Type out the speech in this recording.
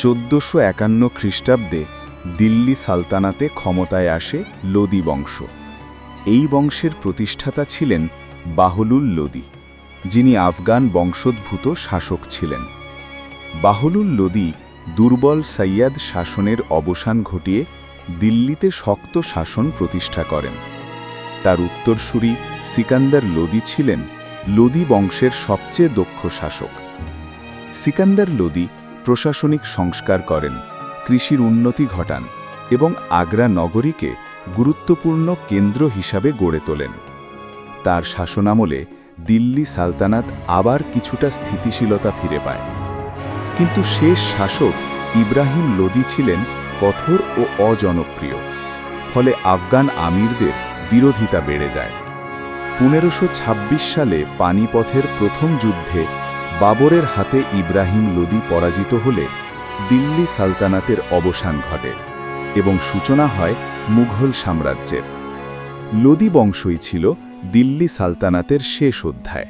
চোদ্দোশো একান্ন খ্রিস্টাব্দে দিল্লি সালতানাতে ক্ষমতায় আসে লোদি বংশ। এই বংশের প্রতিষ্ঠাতা ছিলেন বাহলুল লোদি, যিনি আফগান বংশোদ্ভূত শাসক ছিলেন। বাহলুল লোদি দুর্বল সৈয়াদ শাসনের অবসান ঘটিয়ে দিল্লিতে শক্ত শাসন প্রতিষ্ঠা করেন। তার উত্তরসূরি সিকান্দার লোদি ছিলেন লোদি বংশের সবচেয়ে দক্ষ শাসক। সিকান্দার লোদি প্রশাসনিক সংস্কার করেন, কৃষির উন্নতি ঘটান এবং আগ্রা নগরীকে গুরুত্বপূর্ণ কেন্দ্র হিসাবে গড়ে তোলেন। তার শাসনামলে দিল্লি সালতানাত আবার কিছুটা স্থিতিশীলতা ফিরে পায়। কিন্তু শেষ শাসক ইব্রাহিম লোদি ছিলেন কঠোর ও অজনপ্রিয়, ফলে আফগান আমিরদের বিরোধিতা বেড়ে যায়। পনেরোশো সালে পানিপথের প্রথম যুদ্ধে বাবরের হাতে ইব্রাহিম লোদি পরাজিত হলে দিল্লি সালতানাতের অবসান ঘটে এবং সূচনা হয় মুঘল সাম্রাজ্যের। লোদি বংশই ছিল দিল্লি সালতানাতের শেষ অধ্যায়।